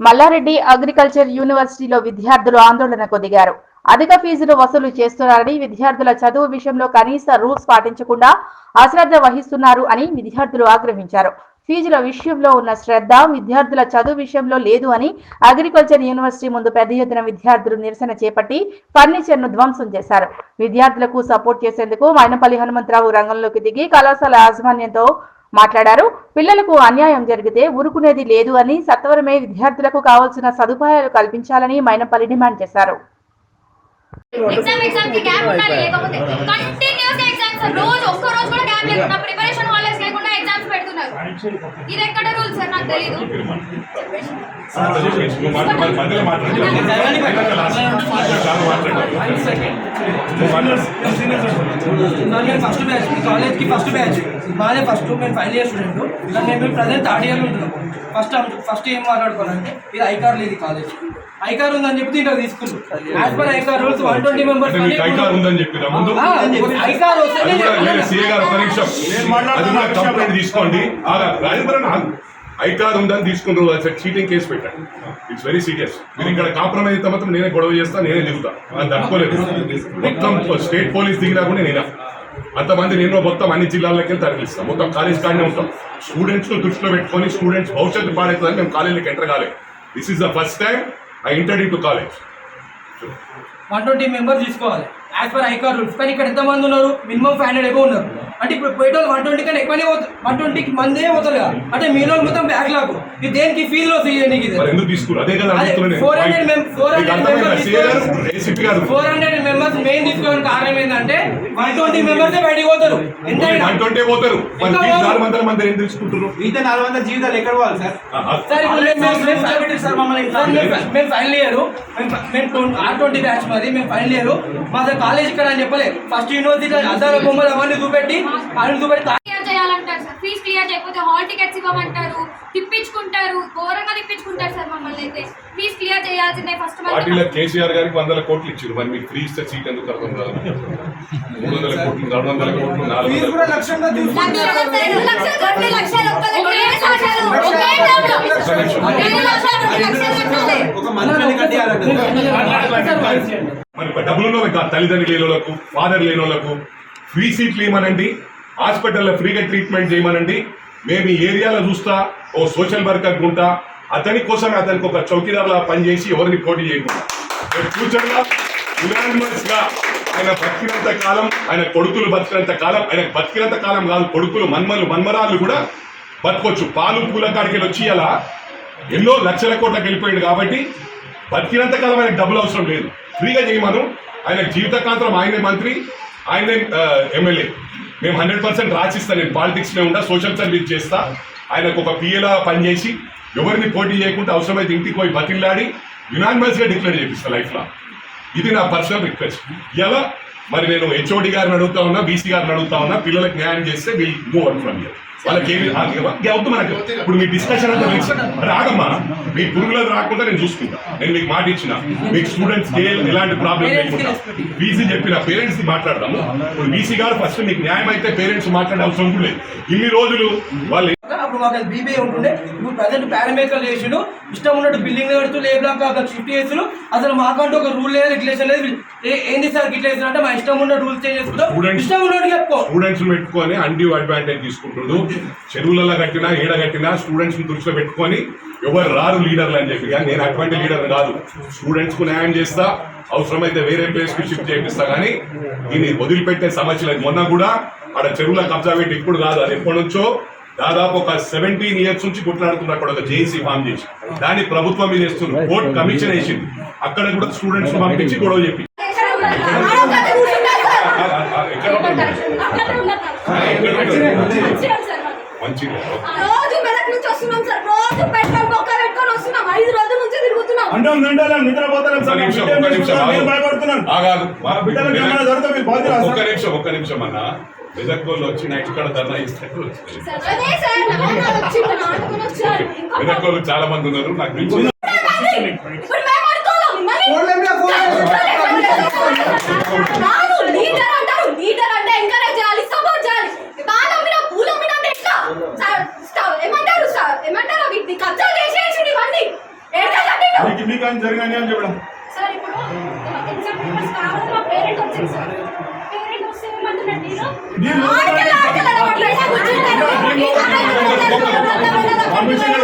Mallareddy agriculture యూనివర్సిటీలో విద్యార్థులు ఆందోళనకు దిగారు. అధిక ఫీజులు వసూలు చేస్తున్నారని విద్యార్థుల చదువు విషయంలో కనీస రూల్స్ పాటించకుండా అశ్రద్ధ వహిస్తున్నారు అని విద్యార్థులు ఆగ్రహించారు. ఫీజుల విషయంలో ఉన్న శ్రద్ధ విద్యార్థుల చదువు విషయంలో లేదు అని అగ్రికల్చర్ యూనివర్సిటీ ముందు పెద్ద ఎత్తున విద్యార్థులు నిరసన చేపట్టి ఫర్నిచర్ను ధ్వంసం చేశారు. విద్యార్థులకు సపోర్ట్ చేసేందుకు మైనపల్లి హనుమంతరావు రంగంలోకి దిగి కళాశాల యాజమాన్యంతో మాట్లాడారు. పిల్లలకు అన్యాయం జరిగితే ఊరుకునేది లేదు అని సత్వరమే విద్యార్థులకు కావాల్సిన సదుపాయాలు కల్పించాలని మైనపల్లి డిమాండ్ చేశారు. ఎగ్జామ్ ఎగ్జామ్కి గ్యాప్ ఉండాలి లేకపోతే కంటిన్యూస్ ఎగ్జామ్స్ రోజు ఒక్క రోజు కూడా గ్యాప్ లేకుండా ప్రిపరేషన్ హాలిడేస్ ఇది ఎక్కడ రూల్ సార్? నాకు తెలీదు. మధ్యలో నేను ఫస్ట్ బ్యాచ్ ఈ కాలేజ్కి ఫస్ట్ బ్యాచ్ మాదే? ఫస్ట్ మేము ఫైనల్ ఇయర్ స్టూడెంట్ కానీ మేము ప్రజెంట్ థర్డ్ ఇయర్ ఉంటున్నాం ఫస్ట్ ఫస్ట్ ఏం మాట్లాడుకోవాలంటే ఇది ఐకార్ లేదు కాలేజ్ ఐకార్ ఉందని చెప్తే ఇంకా తీసుకున్నాం as per ICAR rules one twenty members ICAR ఉందని చెప్పిరా ముందు ఐకార్ వస్తే కంప్లైంట్ తీసుకోండి. ఆగా రాజేంద్రన్ ఐకార్ ఉందని తీసుకుని అది చీటింగ్ కేసు పెట్టాను ఇట్స్ వెరీ సీరియస్ మీరు ఇక్కడ కాంప్రమైజ్ అయితే మాత్రం నేనే గొడవ చేస్తా నేనే దిగుతా. అది తట్టుకోలేదు. మొత్తం స్టేట్ పోలీస్ దిగినా కూడా నేను. అంతమంది నేను మొత్తం అన్ని జిల్లాలకి తరలిస్తాం మొత్తం కాలేజ్ కాడనే ఉంటాం. స్టూడెంట్స్ దృష్టిలో పెట్టుకొని స్టూడెంట్స్ భవిష్యత్తు పాడవుతుందని మేము కాలేజీకి ఎంటర్ కాలేదు. This is the first time I entered in to college one twenty members తీసుకోవాలి. యాజ్ పర్ ఐకార్ రూల్స్ కానీ ఇక్కడ ఎంతమంది ఉన్నారు మినిమం ఫైవ్ హండ్రెడ్ ఎక్కువ ఉన్నారు అంటే ఇప్పుడు పోయేటోళ్ళు వన్ ట్వంటీ కన్నా ఎక్కువనే పోతారు వన్ ట్వంటీకి మందే పోతారు కదా అంటే మీలో మొత్తం బ్యాక్ లాగు ఇది దేనికి ఫీజులో నీకు ఇది మరి ఎందుకు తీసుకున్నారు అదే కదా అదే, అడుగుతున్నాను 400 mem- 400 మీకు అర్థమైందా? members సీఏ గారు, ఏసీపీ గారు ఫోర్ హండ్రెడ్ మెంబర్స్ మెయిన్ తీసుకోవడానికి కారణం ఏంటంటే వన్ ట్వంటీ మెంబర్స్ బయటికి పోతారు ఎంత మిగతా నాలుగు వందల జీవితాలు ఎక్కడ పోవాలి సార్ సార్ ఇప్పుడు మేము ఫైనల్ ఇయర్ మేము ఆర్ ట్వంటీ బ్యాచ్ మరి మేము ఫైనల్ ఇయర్ మా కాలేజ్ ఇక్కడ అని చెప్పలేదు ఫస్ట్ యూనివర్సిటీ అద్దాల బొమ్మలు అవన్నీ చూపెట్టి అవన్నీ చూపెట్టి క్లియర్ చేయాలంటారు సార్. ఫీజ్ క్లియర్ చేయకపోతే హాల్ టికెట్స్ ఇవ్వమంటారు తిప్పించుకుంటారు ఘోర తిప్పించుకుంటారు సార్ మమ్మల్ని అయితే. ఫీజ్ క్లియర్ చేయాల్సిందే ఫస్ట్ పార్టీలో కేసీఆర్ గారికి వందల కోట్లు ఇచ్చారు. మరి మీకు ఫ్రీ ఇస్తే సీట్ ఎందుకు అర్థం కాదు మూడు వందల కోట్లు రెండు వందల కోట్లు నాలుగు మరి డబ్బులు తల్లిదండ్రులు లేని వాళ్ళకు ఫాదర్ లేని వాళ్ళకు. ఫ్రీ సీట్లు ఇవ్వమనండి. హాస్పిటల్లో ఫ్రీగా ట్రీట్మెంట్ చేయమనండి. మేము ఈ ఏరియాలో చూస్తా ఓ సోషల్ వర్కర్ ఉంటా అతని కోసం అతనికి ఒక చౌకీదార్లా పనిచేసి ఎవరిని పోటీ చేయకుండా. ఫ్యూచర్లో యునానిమస్ ఆయన బతికినంత కాలం ఆయన కొడుకులు బతికినంత కాలం ఆయన బతికినంత కాలం కాదు కొడుకులు మన్మలు మన్మరాళ్ళు కూడా బతకొచ్చు. పాలు పూల కాడికి వచ్చి అలా ఎన్నో లక్షల కోట్లకు వెళ్ళిపోయాడు కాబట్టి బతికినంత కాలం ఆయనకు డబ్బులు అవసరం లేదు. ఫ్రీగా చేయమను. ఆయన జీవితకాంతం ఆయనే మంత్రి ఆయనే ఎమ్మెల్యే. మేము హండ్రెడ్ పర్సెంట్ రాసిస్తాను నేను పాలిటిక్స్లో ఉంటా సోషల్ సర్వీస్ చేస్తా. ఆయనకు ఒక పిఏలా పనిచేసి ఎవరిని పోటీ చేయకుండా అవసరమైతే ఇంటికి పోయి బతిల్లాడి యునానిమస్గా డిక్లేర్ చేపిస్తా లైఫ్లో ఇది నా పర్సనల్ రిక్వెస్ట్ ఎలా? మరి నేను హెచ్ఓడి గారిని అడుగుతా ఉన్నా బీసీ గారిని అడుగుతా ఉన్నా పిల్లలకు న్యాయం చేస్తే will move out from year వాళ్ళకి ఏమి అవుతుంది మనకు. ఇప్పుడు మీ డిస్కషన్ అంతా. రాగమ్మా మీ పురుగులకు రాకుండా నేను చూసుకుంటా. నేను మీకు మాట ఇచ్చిన. మీకు స్టూడెంట్స్ ఎలాంటి ప్రాబ్లం లేకుండా. బీసీ చెప్పిన పేరెంట్స్ని మాట్లాడదాము. ఇప్పుడు బీసీ గారు ఫస్ట్ మీకు న్యాయం అయితే పేరెంట్స్ మాట్లాడే అవసరం కూడా లేదు. ఇన్ని రోజులు వాళ్ళు అప్పుడు మాకు బీబీఏ ఉంటుండే? ఇప్పుడు ప్రజెంట్ పారామీటర్ చేసిండు ఇష్టం ఉన్నట్టు బిల్డింగ్ కడుతూ లేబులాక్ అక్కడ షిఫ్ట్ చేస్తున్నారు అసలు మాకంటూ ఒక రూల్ లేదు రెగ్యులేషన్ లేదు. ఏంది సార్ ఇట్లా చేస్తున్నారు అంటే మా ఇష్టం ఉన్న రూల్స్ చేంజ్ చేసుకుంటాం ఇష్టం ఉన్నట్టు చెప్పుకో. స్టూడెంట్స్ పెట్టుకొని అన్డ్యూ అడ్వాంటేజ్ తీసుకుంటుడు. చెరువులలో కట్టినా ఈడ కట్టినా స్టూడెంట్స్ దృష్టిలో పెట్టుకొని ఎవరు రారు లీడర్లు అని చెప్పి. కానీ నేను అటువంటి లీడర్ కాదు. స్టూడెంట్స్కు న్యాయం చేస్తా అవసరమైతే వేరే ప్లేస్కి షిఫ్ట్ చేపిస్తా. కానీ దీన్ని వదిలిపెట్టే సమస్య లేదు మొన్న కూడా ఆడ చెరువుల కబ్జా పెట్టి ఇప్పుడు కాదు అది ఎప్పటి నుంచో దాదాపు ఒక సెవెంటీన్ ఇయర్స్ నుంచి కొట్లాడుతున్నారు అక్కడ ఒక జేసీ ఫామ్ చేసి దాన్ని ప్రభుత్వం మీద కోర్టు కమిషన్ వేసింది అక్కడ కూడా స్టూడెంట్స్ పంపించి గొడవ చెప్పి ఆడొక్కతే కూర్చుంటారు సార్. ఆ, ఆ, ఆ, ఎక్కడ ఉంటారు? అక్కడే ఉన్నారు సార్. ఎక్కడ ఉంటారు? మంచిర్యాల సార్ మాది. మంచిగా రోజు మెదక్ నుంచి వస్తున్నాం సార్ రోజు పెట్రోల్ బొక్క పెట్టుకొని వస్తున్నాం ఐదు రోజుల నుంచి తిరుగుతున్నాం అంటాం దండాలం నిద్రపోతాం ఒక్క సార్ మా నిమిషం, బిడ్డ ఒక్క నిమిషం చూసుకున్నాం, నేను ఆగు. భయపడుతున్నాను ఆగాదు. మా బిడ్డలకు ఏమైనా జరిగితే మీరు బాధ్యులు ఒక్క సార్. నిమిషం ఒక్క నిమిషం అన్న మెదక్ వాళ్ళు వచ్చి నైట్ ధర్నా ఇస్తారు చాలా మంది ఉన్నారు నాకు తెలిసి అన్యాయం జరిగింది అని చెప్పడం. సార్ ఇప్పుడు ఎగ్జామ్ పేపర్స్ కావాలి మా పేరెంట్ వచ్చింది సార్. పర్మిషన్